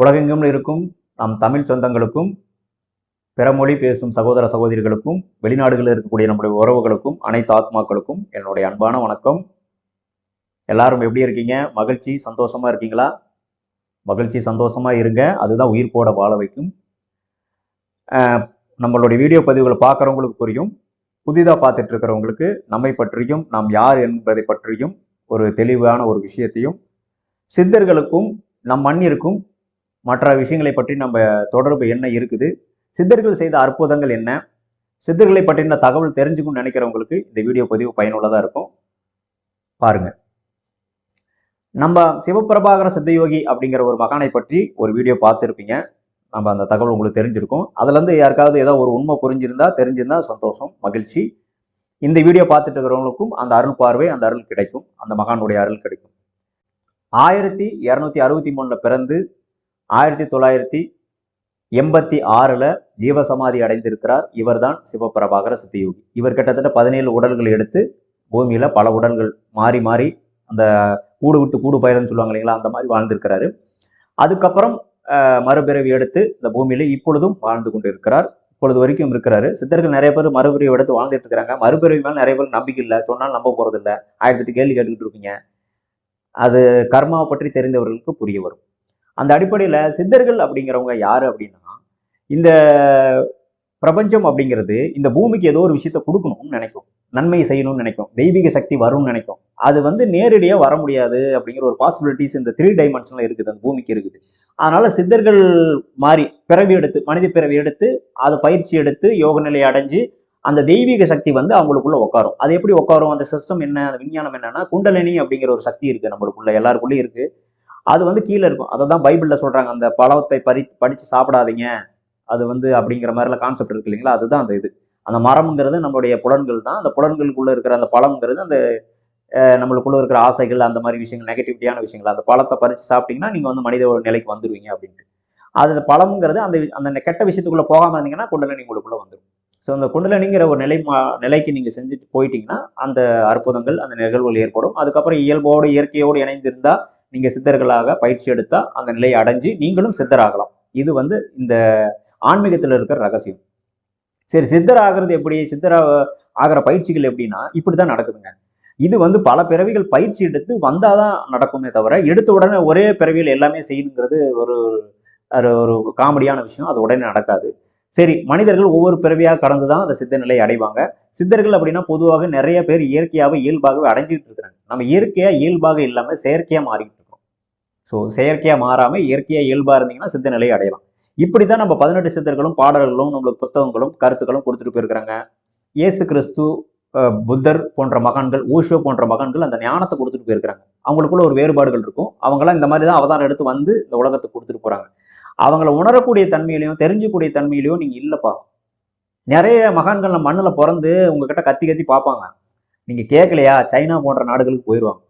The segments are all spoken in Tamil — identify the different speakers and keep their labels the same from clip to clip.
Speaker 1: உலகெங்கும் இருக்கும் நம் தமிழ் சொந்தங்களுக்கும் பிற மொழி பேசும் சகோதர சகோதரிகளுக்கும் வெளிநாடுகளில் இருக்கக்கூடிய நம்முடைய உறவுகளுக்கும் அனைத்து ஆத்மாக்களுக்கும் என்னுடைய அன்பான வணக்கம். எல்லாரும் எப்படி இருக்கீங்க? மகிழ்ச்சி சந்தோஷமா இருக்கீங்களா? மகிழ்ச்சி சந்தோஷமா இருங்க. அதுதான் உயிர் போட வாழ வைக்கும். நம்மளுடைய வீடியோ பதிவுகளை பார்க்குறவங்களுக்கு புரியும். புதிதாக பார்த்துட்டு இருக்கிறவங்களுக்கு நம்மை பற்றியும் நாம் யார் என்பதை பற்றியும் ஒரு தெளிவான ஒரு விஷயத்தையும் சித்தர்களுக்கும் நம் மண்ணிற்கும் மற்ற விஷயங்களை பற்றி நம்ம தொடர்பு என்ன இருக்குது? சித்தர்கள் செய்த அற்புதங்கள் என்ன? சித்தர்களை பற்றின தகவல் தெரிஞ்சுக்கணும்னு நினைக்கிறவங்களுக்கு இந்த வீடியோ பதிவு பயனுள்ளதாக இருக்கும். பாருங்க. நம்ம சிவபிரபாகர சித்தயோகி அப்படிங்கிற ஒரு மகானை பற்றி ஒரு வீடியோ பார்த்துருப்பீங்க. நம்ம அந்த தகவல் உங்களுக்கு தெரிஞ்சிருக்கும். அதுலேருந்து யாருக்காவது ஏதோ ஒரு உண்மை புரிஞ்சிருந்தா தெரிஞ்சிருந்தா சந்தோஷம் மகிழ்ச்சி. இந்த வீடியோ பார்த்துட்டு இருக்கிறவங்களுக்கும் அந்த அருள் பார்வை அந்த அருள் கிடைக்கும். அந்த மகானுடைய அருள் கிடைக்கும். ஆயிரத்தி இரநூத்தி அறுபத்தி மூணில் பிறந்து ஆயிரத்தி தொள்ளாயிரத்தி எண்பத்தி ஆறில் ஜீவசமாதி அடைந்திருக்கிறார். இவர்தான் சிவபிரபாகர சித்தயோகி. இவர் கிட்டத்தட்ட பதினேழு உடல்கள் எடுத்து பூமியில் பல உடல்கள் மாறி மாறி அந்த கூடு விட்டு கூடு பயிரன்னு சொல்லுவாங்க இல்லைங்களா அந்த மாதிரி வாழ்ந்திருக்கிறாரு. அதுக்கப்புறம் மறுபிறவி எடுத்து இந்த பூமியில இப்பொழுதும் வாழ்ந்து கொண்டு இருக்கிறார் இப்பொழுது வரைக்கும் இருக்கிறாரு. சித்தர்கள் நிறைய பேர் மறுபிறவி எடுத்து வாழ்ந்துட்டு இருக்கிறாங்க. மறுபிறவி மேலே நிறைய பேர் நம்பிக்கை இல்லை. சொன்னாலும் நம்ப போறது இல்லை ஆயிரத்தி கேள்வி கேட்டுக்கிட்டு இருப்பீங்க. அது கர்மாவை பற்றி தெரிந்தவர்களுக்கு புரிய வரும். அந்த அடிப்படையில் சித்தர்கள் அப்படிங்கிறவங்க யார் அப்படின்னா இந்த பிரபஞ்சம் அப்படிங்கிறது இந்த பூமிக்கு ஏதோ ஒரு விஷயத்த கொடுக்கணும்னு நினைக்கும். நன்மை செய்யணும்னு நினைக்கும். தெய்வீக சக்தி வரும்னு நினைக்கும். அது வந்து நேரடியாக வர முடியாது அப்படிங்கிற ஒரு பாசிபிலிட்டிஸ் இந்த த்ரீ டைமென்ஷனில் இருக்குது. அந்த பூமிக்கு இருக்குது. அதனால சித்தர்கள் மாறி பிறவி எடுத்து மனித பிறவி எடுத்து அதை பயிற்சி எடுத்து யோக நிலை அடைஞ்சு அந்த தெய்வீக சக்தி வந்து அவங்களுக்குள்ள உட்காரும். அது எப்படி உட்காரும்? அந்த சிஸ்டம் என்ன? அந்த விஞ்ஞானம் என்னன்னா குண்டலினி அப்படிங்கிற ஒரு சக்தி இருக்கு நம்மளுக்குள்ள எல்லாருக்குள்ளேயும் இருக்கு. அது வந்து கீழே இருக்கும். அதை தான் பைபிளில் சொல்கிறாங்க அந்த பழத்தை பறி படித்து சாப்பிடாதீங்க. அது வந்து அப்படிங்கிற மாதிரிலாம் கான்செப்ட் இருக்கு இல்லைங்களா? அதுதான் அந்த இது. அந்த மரம்ங்கிறது நம்மளுடைய புலன்கள் தான். அந்த புலன்களுக்குள்ளே இருக்கிற அந்த பழம்ங்கிறது அந்த நம்மளுக்குள்ளே இருக்கிற ஆசைகள் அந்த மாதிரி விஷயங்கள் நெகட்டிவிட்டியான விஷயங்கள். அந்த பழத்தை பறித்து சாப்பிட்டீங்கன்னா நீங்கள் வந்து மனித ஒரு நிலைக்கு வந்துடுவீங்க அப்படின்ட்டு. அது அந்த பழம்ங்கிறது அந்த அந்த கெட்ட விஷயத்துக்குள்ளே போகாமல் இருந்தீங்கன்னா குண்டலினி உங்களுக்குள்ளே வந்துடும் ஸோ அந்த குண்டலினிங்கிற ஒரு நிலை மா- நிலைக்கு நீங்கள் செஞ்சுட்டு போயிட்டீங்கன்னா அந்த அற்புதங்கள் அந்த நிகழ்வுகள் ஏற்படும். அதுக்கப்புறம் இயல்போடு இயற்கையோடு இணைந்திருந்தால் நீங்கள் சித்தர்களாக பயிற்சி எடுத்தா அந்த நிலையை அடைஞ்சு நீங்களும் சித்தராகலாம். இது வந்து இந்த ஆன்மீகத்தில் இருக்கிற ரகசியம். சரி சித்தர் ஆகிறது எப்படி? சித்தரா ஆகிற பயிற்சிகள் எப்படின்னா இப்படி தான் நடக்குதுங்க. இது வந்து பல பிறவிகள் பயிற்சி எடுத்து வந்தாதான் நடக்குமே தவிர எடுத்த உடனே ஒரே பிறவியில் எல்லாமே செய்யணுங்கிறது ஒரு ஒரு ஒரு காமெடியான விஷயம். அது உடனே நடக்காது. சரி மனிதர்கள் ஒவ்வொரு பிறவியாக கடந்து தான் அந்த சித்த நிலையை அடைவாங்க. சித்தர்கள் அப்படின்னா பொதுவாக நிறைய பேர் இயற்கையாகவே இயல்பாகவே அடைஞ்சிட்டு இருக்கிறாங்க. நம்ம இயற்கையா இயல்பாக இல்லாமல் செயற்கையா மாறிக்கிட்டு இருக்கோம். ஸோ செயற்கையா மாறாம இயற்கையா இயல்பா இருந்தீங்கன்னா சித்த நிலையை அடையலாம். இப்படி தான் நம்ம பதினெட்டு சித்தர்களும் பாடல்களும் நம்மளுக்கு புத்தகங்களும் கருத்துக்களும் கொடுத்துட்டு போயிருக்கிறாங்க. இயேசு கிறிஸ்து புத்தர் போன்ற மகான்கள் ஊஷோ போன்ற மகான்கள் அந்த ஞானத்தை கொடுத்துட்டு போயிருக்கிறாங்க. அவங்களுக்குள்ள ஒரு வேறுபாடுகள் இருக்கும். அவங்களாம் இந்த மாதிரி தான் அவதாரம் எடுத்து வந்து இந்த உலகத்துக்கு கொடுத்துட்டு போறாங்க. அவங்கள உணரக்கூடிய தன்மையிலையும் தெரிஞ்சக்கூடிய தன்மையிலையும் நீங்க இல்லப்பா. நிறைய மகான்கள் நம்ம மண்ணில் பிறந்து உங்ககிட்ட கத்தி கத்தி பார்ப்பாங்க. நீங்க கேட்கலையா சைனா போன்ற நாடுகளுக்கு போயிடுவாங்க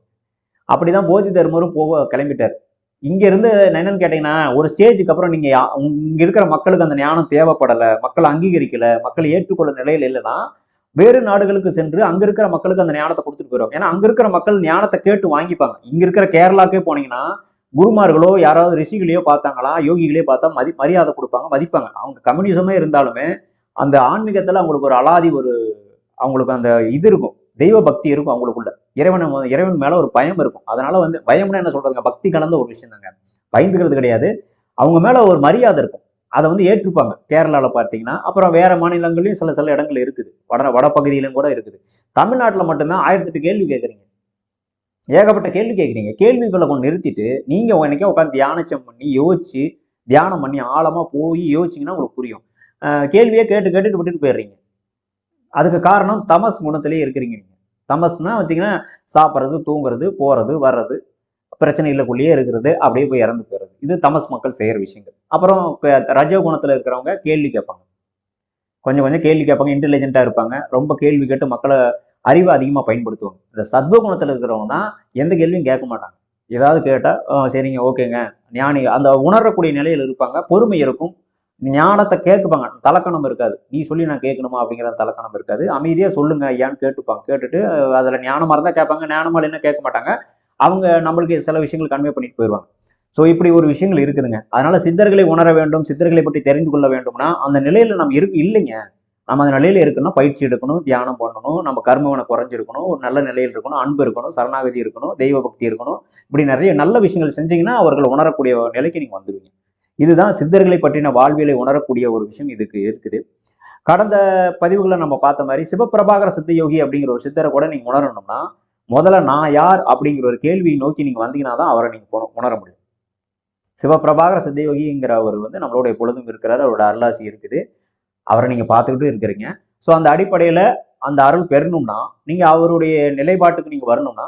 Speaker 1: அப்படிதான் போதி தர்மரும் போக கிளம்பிட்டார். இங்க இருந்து என்னன்னு கேட்டீங்கன்னா ஒரு ஸ்டேஜுக்கு அப்புறம் நீங்க யா- இங்க இருக்கிற மக்களுக்கு அந்த ஞானம் தேவைப்படலை மக்கள் அங்கீகரிக்கல மக்கள் ஏற்றுக்கொள்ள நிலையில் இல்லைன்னா வேறு நாடுகளுக்கு சென்று அங்க இருக்கிற மக்களுக்கு அந்த ஞானத்தை கொடுத்துட்டு போயிடுவாங்க ஏன்னா அங்க இருக்கிற மக்கள் ஞானத்தை கேட்டு வாங்கிப்பாங்க. இங்க இருக்கிற கேரளாக்கே போனீங்கன்னா குருமார்களோ யாராவது ரிஷிகளையோ பார்த்தாங்களா யோகிகளையோ பார்த்தா மதி மரியாதை கொடுப்பாங்க மதிப்பாங்க. அவங்க கம்யூனிசமே இருந்தாலுமே அந்த ஆன்மீகத்துல அவங்களுக்கு ஒரு அலாதி ஒரு அவங்களுக்கு அந்த இது இருக்கும். தெய்வ பக்தி இருக்கும் அவங்களுக்குள்ள. இறைவன் இறைவன் மேல ஒரு பயம் இருக்கும். அதனால வந்து பயம்னா என்ன சொல்றதுங்க? பக்தி கலந்த ஒரு விஷயம் தாங்க பயந்துக்கிறது கிடையாது. அவங்க மேல ஒரு மரியாதை இருக்கும். அதை வந்து ஏற்றுப்பாங்க. கேரளாவில் பார்த்தீங்கன்னா அப்புறம் வேற மாநிலங்களையும் சில சில இடங்கள் இருக்குது. வட வடப்பகுதியிலும் கூட இருக்குது. தமிழ்நாட்டில் மட்டும்தான் ஆயிரத்தி எட்டு கேள்வி கேட்குறீங்க. ஏகப்பட்ட கேள்வி கேட்குறீங்க. கேள்விகளை கொண்டு நிறுத்திட்டு நீங்க உனக்கே உட்காந்து தியானச்சம் பண்ணி யோசிச்சு தியானம் பண்ணி ஆழமா போய் யோசிச்சீங்கன்னா உங்களுக்கு புரியும். கேள்வியே கேட்டு கேட்டுட்டு விட்டுட்டு போயிடுறீங்க. அதுக்கு காரணம் தமஸ் குணத்திலே இருக்கிறீங்க நீங்கள் தமஸ்னா வச்சிங்கன்னா சாப்பிட்றது தூங்குறது போகிறது வர்றது பிரச்சனைகளுக்குள்ளேயே இருக்கிறது அப்படியே போய் இறந்து போயிடுறது. இது தமஸ் மக்கள் செய்கிற விஷயங்கள். அப்புறம் க- குணத்தில் இருக்கிறவங்க கேள்வி கேட்பாங்க. கொஞ்சம் கொஞ்சம் கேள்வி கேட்பாங்க இன்டெலிஜென்ட்டாக இருப்பாங்க. ரொம்ப கேள்வி கேட்டு மக்களை அறிவை அதிகமாக பயன்படுத்துவாங்க. இந்த சத்வ குணத்தில் இருக்கிறவங்க தான் எந்த கேள்வியும் கேட்க மாட்டாங்க. ஏதாவது கேட்டால் சரிங்க ஓகேங்க. ஞானி அந்த உணரக்கூடிய நிலையில் இருப்பாங்க. பொறுமை இருக்கும். ஞானத்தை கேட்குப்பாங்க. தலக்கணம் இருக்காது. நீ சொல்லி நான் கேட்கணுமா அப்படிங்கிற தலக்கணம் இருக்காது. அமைதியாக சொல்லுங்க ஐயான்னு கேட்டுப்பாங்க. கேட்டுட்டு அதில் ஞானமாக இருந்தால் கேட்பாங்க. ஞானமாக இல்லைன்னா கேட்க மாட்டாங்க. அவங்க நம்மளுக்கு சில விஷயங்கள் கன்வே பண்ணிட்டு போயிடுவாங்க. ஸோ இப்படி ஒரு விஷயங்கள் இருக்குதுங்க. அதனால சித்தர்களை உணர வேண்டும் சித்தர்களை பற்றி தெரிந்து கொள்ள வேண்டும்னா அந்த நிலையில நம்ம இருக்கு இல்லைங்க. நம்ம அந்த நிலையில இருக்கணும். பயிற்சி எடுக்கணும் தியானம் பண்ணணும். நம்ம கர்மவனை குறைஞ்சிருக்கணும். ஒரு நல்ல நிலையில் இருக்கணும். அன்பு இருக்கணும். சரணாகதி இருக்கணும். தெய்வ பக்தி இருக்கணும். இப்படி நிறைய நல்ல விஷயங்கள் செஞ்சீங்கன்னா அவர்கள் உணரக்கூடிய நிலைக்கு நீங்கள் வந்துடுவீங்க இதுதான் சித்தர்களை பற்றின வாழ்வியலை உணரக்கூடிய ஒரு விஷயம் இதுக்கு இருக்குது. கடந்த பதிவுகளை நம்ம பார்த்த மாதிரி சிவபிரபாகர சித்தயோகி அப்படிங்கிற ஒரு சித்தரை கூட நீங்க உணரணும்னா முதல்ல நான் யார் அப்படிங்கிற ஒரு கேள்வியை நோக்கி நீங்க வந்தீங்கன்னா தான் அவரை நீங்க உணர முடியும். சிவபிரபாகர சித்தயோகிங்கிற அவர் வந்து நம்மளுடைய பொழுதும் இருக்கிறார். அவரோட அருளாசி இருக்குது. அவரை நீங்க பார்த்துக்கிட்டு இருக்கிறீங்க. ஸோ அந்த அடிப்படையில் அந்த அருள் பெறணும்னா நீங்க அவருடைய நிலைப்பாட்டுக்கு நீங்க வரணும்னா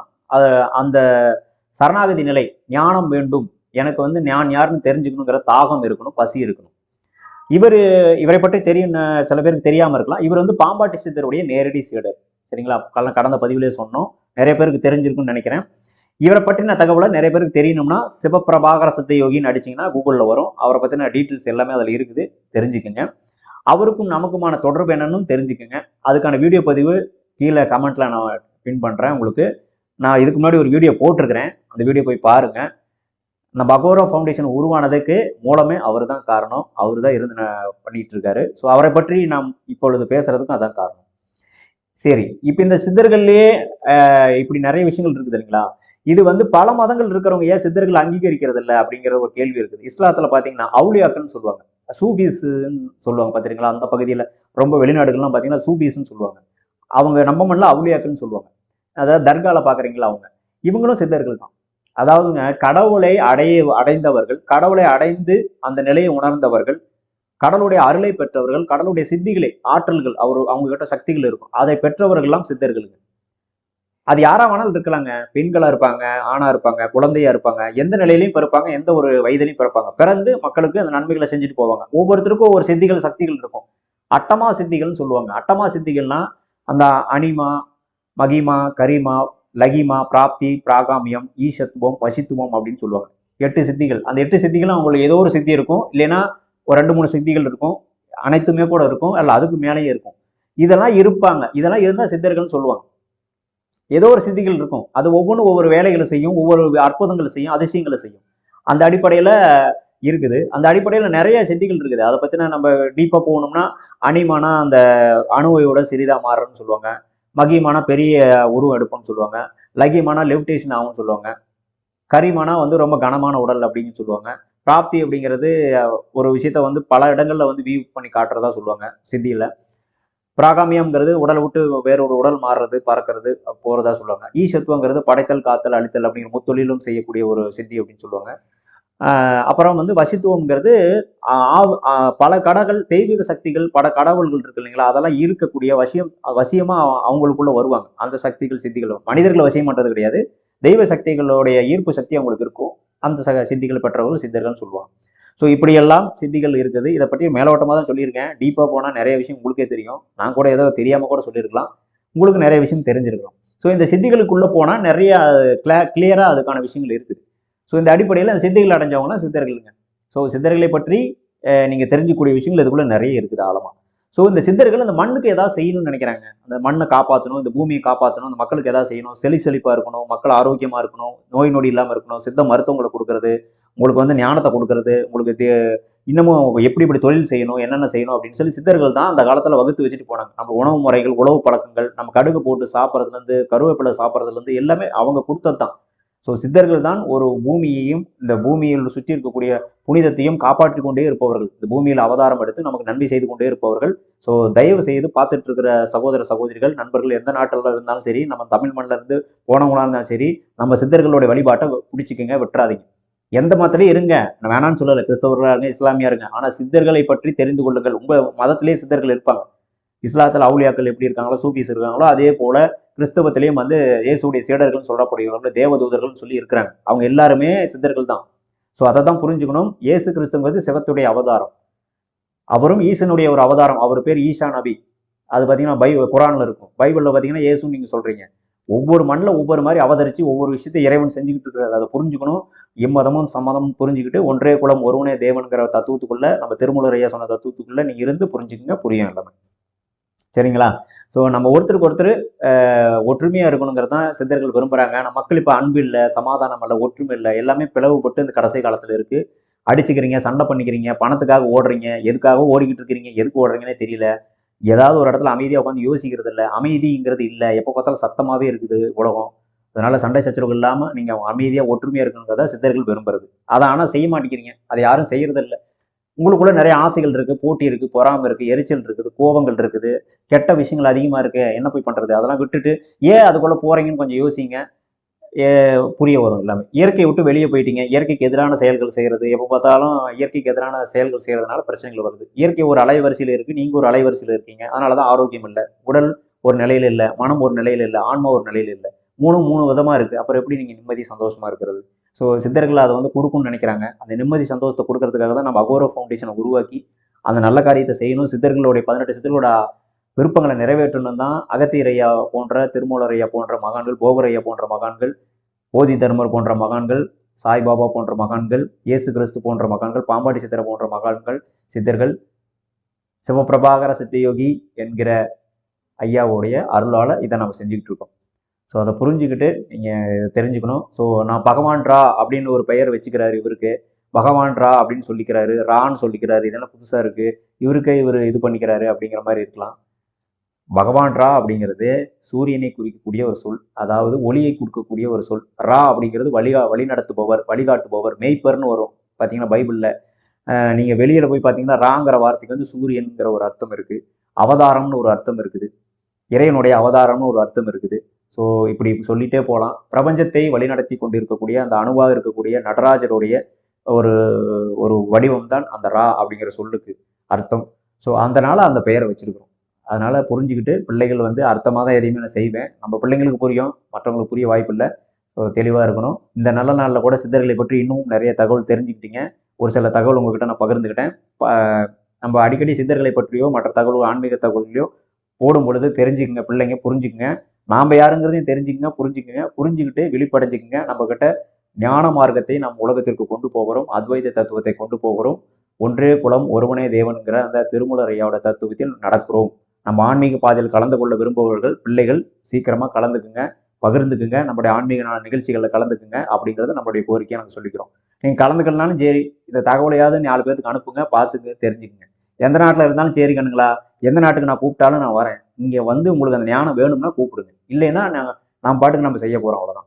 Speaker 1: அந்த சரணாகதி நிலை ஞானம் வேண்டும் எனக்கு வந்து நான் யாருன்னு தெரிஞ்சுக்கணுங்கிற தாகம் இருக்கணும் பசி இருக்கணும். இவர் இவரை பற்றி தெரியும் சில பேருக்கு தெரியாமல் இருக்கலாம். இவர் வந்து பாம்பாட்டி சித்தருடைய நேரடி சீடர். சரிங்களா? கல- கடந்த பதிவிலே சொன்னோம். நிறைய பேருக்கு தெரிஞ்சிருக்கும்னு நினைக்கிறேன். இவரை பற்றின தகவலை நிறைய பேருக்கு தெரியணும்னா சிவபிரபாகர சித்த யோகின்னு அடிச்சீங்கன்னா கூகுளில் வரும். அவரை பற்றின டீட்டெயில்ஸ் எல்லாமே அதில் இருக்குது. தெரிஞ்சுக்குங்க. அவருக்கும் நமக்குமான தொடர்பு என்னன்னு தெரிஞ்சுக்குங்க. அதுக்கான வீடியோ பதிவு கீழே கமெண்ட்டில் நான் பின் பண்ணுறேன் உங்களுக்கு. நான் இதுக்கு முன்னாடி ஒரு வீடியோ போட்டிருக்கிறேன். அந்த வீடியோ போய் பாருங்கள் நம்ம அகோரா ஃபவுண்டேஷன் உருவானதுக்கு மூலமே அவர் தான் காரணம். அவர் தான் இருந்து பண்ணிட்டு இருக்காரு ஸோ அவரை பற்றி நாம் இப்பொழுது பேசுறதுக்கும் அதான் காரணம். சரி இப்போ இந்த சித்தர்கள்லயே இப்படி நிறைய விஷயங்கள் இருக்குது இல்லைங்களா? இது வந்து பல மதங்கள் இருக்கிறவங்க ஏன் சித்தர்கள் அங்கீகரிக்கிறது இல்லை அப்படிங்கிற ஒரு கேள்வி இருக்குது. இஸ்லாத்துல பாத்தீங்கன்னா அவுளியாக்கள்னு சொல்லுவாங்க. சூபீஸ்ன்னு சொல்லுவாங்க பாத்தீங்களா? அந்த பகுதியில் ரொம்ப வெளிநாடுகள்லாம் பார்த்தீங்கன்னா சூபீஸ்ன்னு சொல்லுவாங்க. அவங்க நம்ம மண்ணில் அவுளியாக்கள்னு சொல்லுவாங்க. அதாவது தர்காவில் பார்க்குறீங்களா அவங்க? இவங்களும் சித்தர்கள் தான் அதாவதுங்க கடவுளை அடைய அடைந்தவர்கள் கடவுளை அடைந்து அந்த நிலையை உணர்ந்தவர்கள் கடவுளுடைய அருளை பெற்றவர்கள் கடவுளுடைய சித்திகளை ஆற்றல்கள் அவர் அவங்க கிட்ட சக்திகள் இருக்கும். அதை பெற்றவர்கள்லாம் சித்தர்களுங்க. அது யாரா வேணாலும் இருக்கலாங்க. பெண்களா இருப்பாங்க ஆணா இருப்பாங்க குழந்தையா இருப்பாங்க எந்த நிலையிலையும் பிறப்பாங்க எந்த ஒரு வயதிலையும் பிறப்பாங்க. பிறந்து மக்களுக்கு அந்த நன்மைகளை செஞ்சுட்டு போவாங்க. ஒவ்வொருத்தருக்கும் ஒவ்வொரு சித்திகள் சக்திகள் இருக்கும். அட்டமா சித்திகள்னு சொல்லுவாங்க. அட்டமா சித்திகள்னா அந்த அனிமா மகிமா கரிமா லகிமா பிராப்தி பிராகாமியம் ஈசத்துவம் வசித்துவம் அப்படின்னு சொல்லுவாங்க. எட்டு சித்திகள். அந்த எட்டு சித்திகளும் அவங்களுக்கு ஏதோ ஒரு சித்தி இருக்கும். இல்லைன்னா ஒரு ரெண்டு மூணு சித்திகள் இருக்கும். அனைத்துமே கூட இருக்கும். அல்ல அதுக்கு மேலேயே இருக்கும். இதெல்லாம் இருப்பாங்க. இதெல்லாம் இருந்தால் சித்தர்கள்னு சொல்லுவாங்க. ஏதோ ஒரு சித்திகள் இருக்கும். அது ஒவ்வொன்றும் ஒவ்வொரு வேலைகளை செய்யும். ஒவ்வொரு அற்புதங்களை செய்யும். அதிசயங்களை செய்யும். அந்த அடிப்படையில் இருக்குது. அந்த அடிப்படையில் நிறைய சித்திகள் இருக்குது. அதை பற்றின நம்ம டீப்பாக போகணும்னா அனிமானா அந்த அணுவையோட சிறிதாக மாறுறன்னு சொல்லுவாங்க. மகிமானா பெரிய உருவம் எடுப்போம்னு சொல்லுவாங்க. லகிமானா லெவிடேஷன் ஆகும்னு சொல்லுவாங்க. கரிமானா வந்து ரொம்ப கனமான உடல் அப்படின்னு சொல்லுவாங்க. பிராப்தி அப்படிங்கிறது ஒரு விஷயத்த வந்து பல இடங்கள்ல வந்து வியூ பண்ணி காட்டுறதா சொல்லுவாங்க சித்தியில. பிராகாமியம்ங்கிறது உடல் விட்டு வேற ஒரு உடல் மாறுறது பறக்கிறது போறதா சொல்லுவாங்க. ஈசத்துவங்கிறது படைத்தல் காத்தல் அழித்தல் அப்படிங்கிற முத்தொழிலும் செய்யக்கூடிய ஒரு சித்தி அப்படின்னு சொல்லுவாங்க. அப்புறம் வந்து வசித்துவம்ங்கிறது ஆ- பல கடகள் தெய்வீக சக்திகள் பல கடவுள்கள் இருக்கு இல்லைங்களா? அதெல்லாம் இருக்கக்கூடிய வசியம் வசியமா அவங்களுக்குள்ள வருவாங்க. அந்த சக்திகள் சித்திகள். மனிதர்களை வசியம் பண்ணுறது கிடையாது. தெய்வ சக்திகளுடைய ஈர்ப்பு சக்தி அவங்களுக்கு இருக்கும். அந்த சக சித்திகள் பெற்றவர்கள் சித்தர்கள்னு சொல்லுவாங்க. ஸோ இப்படியெல்லாம் சித்திகள் இருக்குது. இதை பற்றி மேலோட்டமாக தான் சொல்லியிருக்கேன். டீப்பாக போனால் நிறைய விஷயம் உங்களுக்கே தெரியும். நான் கூட ஏதோ தெரியாமல் கூட சொல்லியிருக்கலாம். உங்களுக்கு நிறைய விஷயம் தெரிஞ்சிருக்கலாம். ஸோ இந்த சித்திகளுக்குள்ளே போனால் நிறைய கிளா கிளியராக அதுக்கான விஷயங்கள் இருக்குது. ஸோ இந்த அடிப்படையில் அந்த சித்திகள் அடைஞ்சவங்கன்னா சித்தர்களுங்க. ஸோ சித்தர்களை பற்றி நீங்கள் தெரிஞ்சுக்கூடிய விஷயங்கள் இதுக்குள்ள நிறைய இருக்குது ஆழமாக ஸோ இந்த சித்தர்கள் அந்த மண்ணுக்கு ஏதாவது செய்யணும்னு நினைக்கிறாங்க. அந்த மண்ணை காப்பாற்றணும் இந்த பூமியை காப்பாற்றணும் அந்த மக்களுக்கு ஏதாவது செய்யணும். செழி செழிப்பாக இருக்கணும் மக்கள் ஆரோக்கியமாக இருக்கணும் நோய் நொடி இல்லாமல் இருக்கணும் சித்த மருத்துவங்களை கொடுக்கறது உங்களுக்கு வந்து ஞானத்தை கொடுக்கறது உங்களுக்கு இன்னமும் எப்படி இப்படி தொழில் செய்யணும் என்னென்ன செய்யணும் அப்படின்னு சொல்லி சித்தர்கள் தான் அந்த காலத்தில் வகுத்து வச்சுட்டு போனாங்க. நம்ம உணவு முறைகள் உணவு பழக்கங்கள் நம்ம கடுகு போட்டு சாப்பிட்றதுலேருந்து கருவேப்பிலை சாப்பிட்றதுலேருந்து எல்லாமே அவங்க கொடுத்தது தான். ஸோ சித்தர்கள் தான் ஒரு பூமியையும் இந்த பூமியில் சுற்றி இருக்கக்கூடிய புனிதத்தையும் காப்பாற்றி கொண்டே இருப்பவர்கள். இந்த பூமியில் அவதாரம் எடுத்து நமக்கு நன்மை செய்து கொண்டே இருப்பவர்கள். ஸோ தயவு செய்து பார்த்துட்டு இருக்கிற சகோதர சகோதரிகள் நண்பர்கள் எந்த நாட்டில் இருந்தாலும் சரி நம்ம தமிழ் மண்ணில் இருந்து போனவங்களா இருந்தாலும் சரி நம்ம சித்தர்களுடைய வழிபாட்டை பிடிச்சிக்கங்க விட்டுறாதீங்க. எந்த மதத்திலையும் இருங்க. நான் வேணாம்னு சொல்லலை. கிறிஸ்தவர்களாக இருங்க இஸ்லாமியாக இருங்க. ஆனால் சித்தர்களை பற்றி தெரிந்து கொள்ளுங்கள். உங்கள் மதத்திலே சித்தர்கள் இருப்பாங்க. இஸ்லாத்தில் அவுலியாக்கள் எப்படி இருக்காங்களோ சூஃபீஸ் இருக்காங்களோ அதே போல் கிறிஸ்தவத்திலையும் வந்து இயேசுடைய சீடர்கள் சொல்லப்படுகிறவர்கள் தேவதூதர்கள் சொல்லி இருக்கிறாங்க. அவங்க எல்லாருமே சித்தர்கள் தான் ஸோ அதை தான் புரிஞ்சுக்கணும். இயேசு கிறிஸ்துங்கிறது சிவத்துடைய அவதாரம். அவரும் ஈசனுடைய ஒரு அவதாரம். அவர் பேர் ஈஷா நபி. அது பார்த்தீங்கன்னா பை குரானில் இருக்கும். பைபிளில் பார்த்தீங்கன்னா இயேசுன்னு நீங்கள் சொல்கிறீங்க ஒவ்வொரு மண்ணில் ஒவ்வொரு மாதிரி அவதரித்து ஒவ்வொரு விஷயத்தை இறைவன் செஞ்சுக்கிட்டு இருக்கிறார். அதை புரிஞ்சுக்கணும். எம்மதமும் சம்மதமும் புரிஞ்சுக்கிட்டு ஒன்றே குலம் ஒருவனே தேவனுங்கிற தத்துவத்துக்குள்ள நம்ம திருமூலர் ஐயா சொன்ன தத்துவத்துக்குள்ள நீங்க இருந்து புரிஞ்சுக்கங்க. புரியும் எல்லாமே. சரிங்களா? ஸோ நம்ம ஒருத்தருக்கு ஒருத்தர் ஒற்றுமையாக இருக்கணுங்கிறது தான் சித்தர்கள் விரும்புகிறாங்க நம்ம மக்கள் இப்போ அன்பு இல்லை சமாதானம் இல்லை ஒற்றுமை இல்லை எல்லாமே பிளவுபட்டு இந்த கடைசி காலத்தில் இருக்குது அடிச்சுக்கிறீங்க சண்டை பண்ணிக்கிறீங்க பணத்துக்காக ஓடுறீங்க எதுக்காக ஓடிக்கிட்டு இருக்கிறீங்க எதுக்கு ஓடுறீங்கன்னே தெரியல. ஏதாவது ஒரு இடத்துல அமைதியாக உட்காந்து யோசிக்கிறது இல்லை. அமைதிங்கிறது இல்லை. எப்போ பார்த்தாலும் சத்தமாகவே இருக்குது உலகம். அதனால் சண்டை சச்சரவுகள் இல்லாமல் நீங்கள் அமைதியாக ஒற்றுமையாக இருக்கணுங்கிறத சித்தர்கள் விரும்புறது. அதை ஆனால் செய்ய மாட்டேங்கிறீங்க. அதை யாரும் செய்யறது இல்லை உங்களுக்குள்ள நிறைய ஆசைகள் இருக்குது போட்டி இருக்குது பொறாமை இருக்குது எரிச்சல் இருக்குது கோபங்கள் இருக்குது கெட்ட விஷயங்கள் அதிகமாக இருக்கு என்ன போய் பண்ணுறது அதெல்லாம் விட்டுட்டு ஏன் அதுக்குள்ளே போகிறீங்கன்னு கொஞ்சம் யோசிங்க. ஏ, புரிய வரும் எல்லாமே. இயற்கையை விட்டு வெளியே போயிட்டீங்க. இயற்கைக்கு எதிரான செயல்கள் செய்கிறது எப்போ பார்த்தாலும் இயற்கைக்கு எதிரான செயல்கள் செய்கிறதுனால பிரச்சனைகள் வருது. இயற்கை ஒரு அலைவரிசையில் இருக்குது நீங்கள் ஒரு அலைவரிசையில் இருக்கீங்க. அதனால தான் ஆரோக்கியம் இல்லை உடல் ஒரு நிலையில் இல்லை மனம் ஒரு நிலையில் இல்லை ஆன்மா ஒரு நிலையில் இல்லை. மூணு மூணு விதமாக இருக்குது அப்புறம் எப்படி நீங்கள் நிம்மதி சந்தோஷமாக இருக்கிறது? ஸோ சித்தர்கள் அதை வந்து கொடுக்கும்னு நினைக்கிறாங்க. அந்த நிம்மதி சந்தோஷத்தை கொடுக்கறதுக்காக தான் நம்ம அகோரோ ஃபவுண்டேஷனை உருவாக்கி அந்த நல்ல காரியத்தை செய்யணும். சித்தர்களுடைய பதினெட்டு சித்தர்களோட விருப்பங்களை நிறைவேற்றணும் தான் அகத்தியரையா போன்ற திருமூலரையா போன்ற மகான்கள் போகரையா போன்ற மகான்கள் போதி தர்மர் போன்ற மகான்கள் சாய்பாபா போன்ற மகான்கள் இயேசு கிறிஸ்து போன்ற மகான்கள் பாம்பாட்டி சித்தர் போன்ற மகான்கள் சித்தர்கள் சிவபிரபாகர சித்தயோகி என்கிற ஐயாவுடைய அருளால் இதை நம்ம செஞ்சுக்கிட்டு இருக்கோம். ஸோ அதை புரிஞ்சுக்கிட்டு நீங்கள் தெரிஞ்சுக்கணும். ஸோ நான் பகவான் ரா அப்படின்னு ஒரு பெயர் வச்சுக்கிறாரு இவருக்கு. பகவான் ரா அப்படின்னு சொல்லிக்கிறாரு. ரான்னு சொல்லிக்கிறாரு. இதெல்லாம் புதுசாக இருக்குது இவருக்கே இவர் இது பண்ணிக்கிறாரு அப்படிங்கிற மாதிரி இருக்கலாம். பகவான் ரா அப்படிங்கிறது சூரியனை குறிக்கக்கூடிய ஒரு சொல். அதாவது ஒளியை கொடுக்கக்கூடிய ஒரு சொல். ரா அப்படிங்கிறது வழிகா வழிநடத்துபவர் வழிகாட்டுபவர் மெய்ப்பர்னு வரும். பார்த்தீங்கன்னா பைபிளில். நீங்கள் வெளியில் போய் பார்த்தீங்கன்னா ராங்கிற வார்த்தைக்கு வந்து சூரியன்கிற ஒரு அர்த்தம் இருக்குது அவதாரம்னு ஒரு அர்த்தம் இருக்குது. இறைவனுடைய அவதாரம்னு ஒரு அர்த்தம் இருக்குது. ஸோ இப்படி சொல்லிட்டே போகலாம் பிரபஞ்சத்தை வழிநடத்தி கொண்டிருக்கக்கூடிய அந்த அணுவாக இருக்கக்கூடிய நடராஜருடைய ஒரு ஒரு வடிவம் தான் அந்த ரா அப்படிங்கிற சொல்லுக்கு அர்த்தம். ஸோ அதனால அந்த பெயரை வச்சிருக்கிறோம். அதனால புரிஞ்சுக்கிட்டு பிள்ளைகள் வந்து அர்த்தமாக தான் எதையுமே நான் செய்வேன். நம்ம பிள்ளைங்களுக்கு புரியும் மற்றவங்களுக்கு புரிய வாய்ப்பு இல்லை. ஸோ தெளிவாக இருக்கணும். இந்த நல்ல நாளில் கூட சித்தர்களை பற்றி இன்னும் நிறைய தகவல் தெரிஞ்சுக்கிட்டீங்க. ஒரு சில தகவல் உங்ககிட்ட நான் பகிர்ந்துக்கிட்டேன். நம்ம அடிக்கடி சித்தர்களை பற்றியோ மற்ற தகவல் ஆன்மீக தகவல்களையோ போடும் பொழுது தெரிஞ்சுக்குங்க பிள்ளைங்க புரிஞ்சுக்குங்க. நாம் யாருங்கிறதையும் தெரிஞ்சுக்கங்க புரிஞ்சுக்கங்க புரிஞ்சுக்கிட்டு விழிப்படைஞ்சுக்குங்க. நம்ம கிட்ட ஞான மார்க்கத்தை நம் உலகத்திற்கு கொண்டு போகிறோம். அத்வைத தத்துவத்தை கொண்டு போகிறோம். ஒன்றே குலம் ஒருவனே தேவன்கிற அந்த திருமூலரையாவோட தத்துவத்தில் நடக்கிறோம். நம்ம ஆன்மீக பாதையில் கலந்து கொள்ள விரும்புபவர்கள் பிள்ளைகள் சீக்கிரமாக கலந்துக்குங்க பகிர்ந்துக்குங்க. நம்முடைய ஆன்மீக நிகழ்ச்சிகளில் கலந்துக்குங்க அப்படிங்கிறத நம்மளுடைய கோரிக்கையை நாங்கள் சொல்லிக்கிறோம். நீங்கள் கலந்துக்கலனாலும் சரி இந்த தகவலையாவது நாலு பேருக்கு அனுப்புங்க பார்த்துங்க தெரிஞ்சுக்குங்க. எந்த நாட்டில் இருந்தாலும் சரி கண்ணுங்களா? எந்த நாட்டுக்கு நான் கூப்பிட்டாலும் நான் வரேன். இங்கே வந்து உங்களுக்கு அந்த ஞானம் வேணும்னா கூப்பிடுங்க. இல்லைன்னா நான் நான் பாட்டுக்கு நம்ம செய்ய போகிறோம் அவ்வளோதான்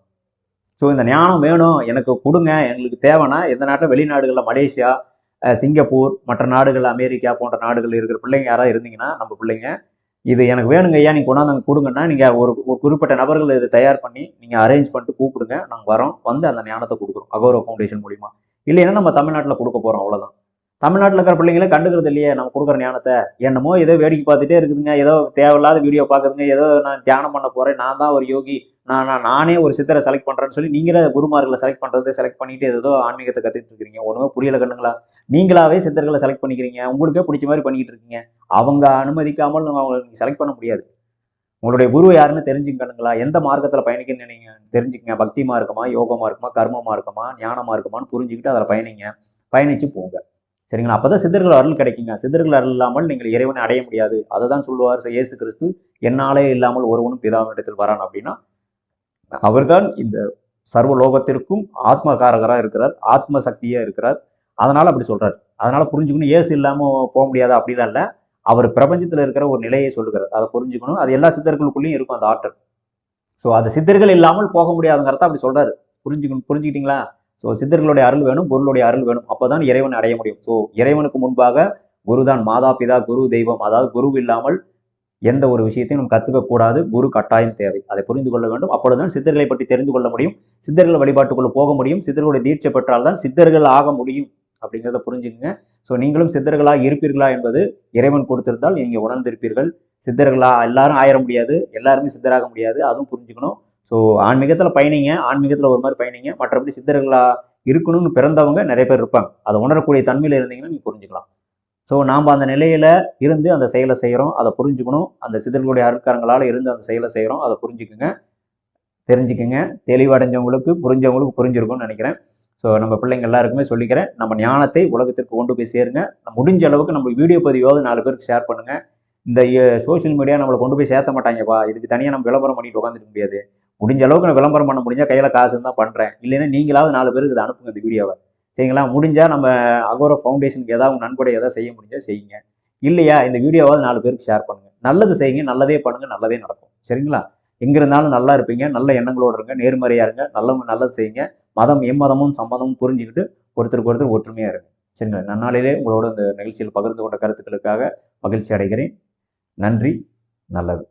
Speaker 1: ஸோ இந்த ஞானம் வேணும் எனக்கு கொடுங்க. எங்களுக்கு தேவைன்னா எந்த நாட்டில்? வெளிநாடுகளில் மலேசியா சிங்கப்பூர் மற்ற நாடுகள் அமெரிக்கா போன்ற நாடுகள் இருக்கிற பிள்ளைங்க யாராவது இருந்தீங்கன்னா நம்ம பிள்ளைங்க இது எனக்கு வேணுங்க ஐயா நீங்கள் கொண்டாந்து அங்கே கொடுங்கன்னா நீங்கள் ஒரு ஒரு குறிப்பிட்ட நபர்கள் இதை தயார் பண்ணி நீங்கள் அரேஞ்ச் பண்ணிட்டு கூப்பிடுங்க. நாங்கள் வரோம். வந்து அந்த ஞானத்தை கொடுக்குறோம். அகௌரவ ஃபவுண்டேஷன் மூலிமா இல்லைன்னா நம்ம தமிழ்நாட்டில் கொடுக்க போகிறோம் அவ்வளோதான் தமிழ்நாட்டில் இருக்கிற பிள்ளைங்களே கண்டுக்கிறது இல்லையே நம்ம கொடுக்குற ஞானத்தை. என்னமோ ஏதோ வேடிக்கை பார்த்துட்டே இருக்குதுங்க. ஏதோ தேவையில்லாத வீடியோ பார்க்குதுங்க. ஏதோ நான் தியானம் பண்ண போகிறேன் நான் தான் ஒரு யோகி. நான் நான் நானே ஒரு சித்தரை செலக்ட் பண்ணுறேன்னு சொல்லி நீங்களே குருமார்களை செலக்ட் பண்ணுறது செலக்ட் பண்ணிட்டு ஏதோ ஆன்மீகத்தை கற்றுட்டு இருக்கிறீங்க ஒன்றுமே புரியல கண்ணுங்களா? நீங்களாவே சித்தர்களை செலக்ட் பண்ணிக்கிறீங்க. உங்களுக்கே பிடிச்ச மாதிரி பண்ணிக்கிட்டு இருக்கீங்க. அவங்க அனுமதிக்காமல் நம்ம அவங்களை செலக்ட் பண்ண முடியாது. உங்களுடைய குரு யாருன்னு தெரிஞ்சுக்கணுங்களா எந்த மார்க்கத்தில் பயணிக்கணும்னு நீங்கள் தெரிஞ்சுக்கங்க. பக்தி மார்க்கமா யோகமாக இருக்குமா கர்மமாக இருக்குமா ஞானமாக இருக்குமான்னு புரிஞ்சுக்கிட்டு அதில் பயணிங்க. பயணித்து போங்க. சரிங்களா? அப்போதான் சித்தர்கள் அருள் கிடைக்குங்க. சித்தர்கள் அருள் இல்லாமல் நீங்கள் இறைவனை அடைய முடியாது. அதை தான் சொல்லுவார் இயேசு கிறிஸ்து. என்னாலே இல்லாமல் ஒருவனும் பிதாவினிடத்தில் வரான் அப்படின்னா அவர்தான் இந்த சர்வ லோகத்திற்கும் ஆத்மகாரகராக இருக்கிறார். ஆத்ம சக்தியாக இருக்கிறார். அதனால் அப்படி சொல்கிறார் அதனால் புரிஞ்சுக்கணும். இயேசு இல்லாமல் போக முடியாது அப்படிலாம் இல்லை. அவர் பிரபஞ்சத்தில் இருக்கிற ஒரு நிலையை சொல்லுகிறார். அதை புரிஞ்சுக்கணும். அது எல்லா சித்தர்களுக்குள்ளேயும் இருக்கும் அந்த ஆற்றல். ஸோ அது சித்தர்கள் இல்லாமல் போக முடியாதுங்கிறத அப்படி சொல்கிறார் புரிஞ்சுக்கணும். புரிஞ்சுக்கிட்டீங்களா? ஸோ சித்தர்களுடைய அருள் வேணும் குருளுடைய அருள் வேணும். அப்பதான் இறைவன் அடைய முடியும். ஸோ இறைவனுக்கு முன்பாக குருதான் மாதா பிதா குரு தெய்வம். அதாவது குரு இல்லாமல் எந்த ஒரு விஷயத்தையும் நம்ம கற்றுக்கக்கூடாது குரு கட்டாயம் தேவை. அதை புரிந்து கொள்ள வேண்டும். அப்பொழுதுதான் சித்தர்களை பற்றி தெரிந்து கொள்ள முடியும். சித்தர்கள் வழிபாட்டுக்குள்ளே போக முடியும். சித்தர்களுடைய தீட்சை பெற்றால்தான் சித்தர்கள் ஆக முடியும் அப்படிங்கிறத புரிஞ்சுக்கங்க. ஸோ நீங்களும் சித்தர்களாக இருப்பீர்களா என்பது இறைவன் கொடுத்திருந்தால் நீங்கள் உணர்ந்திருப்பீர்கள். சித்தர்களா எல்லாரும் ஆயிர முடியாது. எல்லாருமே சித்தராக முடியாது. அதுவும் புரிஞ்சுக்கணும். ஸோ ஆன்மீகத்தில் பயணிங்க ஆன்மீகத்தில் ஒரு மாதிரி பயணிங்க. மற்றபடி சித்தர்களாக இருக்கணும்னு பிறந்தவங்க நிறைய பேர் இருப்பாங்க. அதை உணரக்கூடிய தன்மையில் இருந்தீங்கன்னா நீங்கள் புரிஞ்சுக்கலாம். ஸோ நாம் அந்த நிலையில் இருந்து அந்த செயலை செய்கிறோம் அதை புரிஞ்சுக்கணும். அந்த சித்தர்களுடைய அருட்காரங்களால் இருந்து அந்த செயலை செய்கிறோம் அதை புரிஞ்சுக்குங்க. தெரிஞ்சுக்குங்க. தெளிவடைஞ்சவங்களுக்கு புரிஞ்சவங்களுக்கு புரிஞ்சிருக்கும்னு நினைக்கிறேன். ஸோ நம்ம பிள்ளைங்க எல்லாருக்குமே சொல்லிக்கிறேன் நம்ம ஞானத்தை உலகத்திற்கு கொண்டு போய் சேருங்க. முடிஞ்ச அளவுக்கு நம்ம வீடியோ பதிவாவது நாலு பேருக்கு ஷேர் பண்ணுங்கள் இந்த சோஷியல் மீடியா நம்மளை கொண்டு போய் சேர்த்த மாட்டாங்கப்பா. இதுக்கு தனியாக நம்ம விளம்பரம் பண்ணிட்டு உட்காந்துக்க முடியாது. முடிஞ்ச அளவுக்கு நான் விளம்பரம் பண்ண முடிஞ்சால் கையில் காசு இருந்தால் பண்ணுறேன் இல்லைன்னா நீங்களாவது நாலு பேருக்கு இதை அனுப்புங்க இந்த வீடியோவை. சரிங்களா? முடிஞ்சால் நம்ம அகோரா ஃபவுண்டேஷனுக்கு ஏதாவது நன்கொடை ஏதாவது செய்ய முடிஞ்சால் செய்யுங்க. இல்லையா? இந்த வீடியோவாவது நாலு பேருக்கு ஷேர் பண்ணுங்கள் நல்லது செய்யுங்க நல்லதே பண்ணுங்கள் நல்லதே நடக்கும். சரிங்களா? எங்கே இருந்தாலும் நல்லா இருப்பீங்க நல்ல எண்ணங்களோடு இருங்க நேர்மறையாக இருங்க நல்லவங்க நல்லது செய்யுங்க. மதம் எம்மதமும் சம்மதமும் புரிஞ்சுக்கிட்டு ஒருத்தருக்கு ஒருத்தர் ஒற்றுமையாக இருங்க. சரிங்களா? நன்னாளிலே உங்களோட இந்த நிகழ்ச்சியில் பகிர்ந்து கொண்ட கருத்துக்களுக்காக மகிழ்ச்சி அடைகிறேன். நன்றி நல்லது.